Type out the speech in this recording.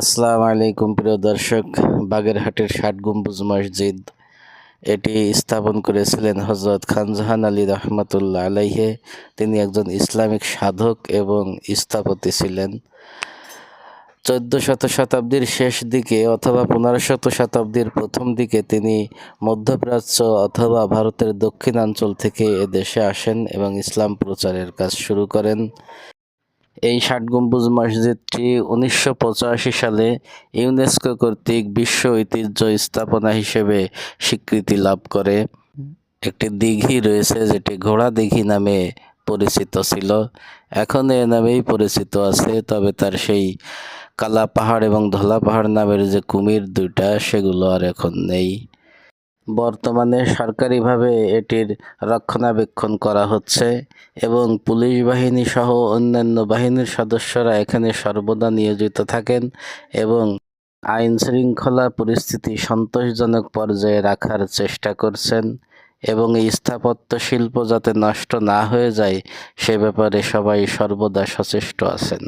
আসসালামু আলাইকুম প্রিয় দর্শক, বাগেরহাটের ষাট গম্বুজ মসজিদ, এটি স্থাপন করেছিলেন হজরত খানজাহান আলী রহমতুল্লাহ আলাইহে। তিনি একজন ইসলামিক সাধক এবং স্থপতি ছিলেন। চোদ্দ শত শতাব্দীর শেষ দিকে অথবা পনেরো শত শতাব্দীর প্রথম দিকে তিনি মধ্যপ্রাচ্য অথবা ভারতের দক্ষিণাঞ্চল থেকে এদেশে আসেন এবং ইসলাম প্রচারের কাজ শুরু করেন। এই ষাট গম্বুজ মসজিদটি উনিশশো পঁচাশি সালে ইউনেস্কো কর্তৃক বিশ্ব ঐতিহ্য স্থাপনা হিসেবে স্বীকৃতি লাভ করে। একটি দিঘি রয়েছে যেটি ঘোড়া দিঘি নামে পরিচিত ছিল। এখন এ নামেই পরিচিত আছে, তবে তার সেই কালা পাহাড় এবং ধলা পাহাড় নামের যে কুমির দুইটা, সেগুলো আর এখন নেই। বর্তমানে সরকারিভাবে এটির রক্ষণাবেক্ষণ করা হচ্ছে এবং পুলিশ বাহিনী সহ অন্যান্য বাহিনীর সদস্যরা এখানে সর্বদা নিয়োজিত থাকেন এবং আইন শৃঙ্খলা পরিস্থিতি সন্তোষজনক পর্যায়ে রাখার চেষ্টা করছেন এবং এই স্থাপত্য শিল্প যাতে নষ্ট না হয়ে যায়, সে ব্যাপারে সবাই সর্বদা সচেষ্ট আছেন।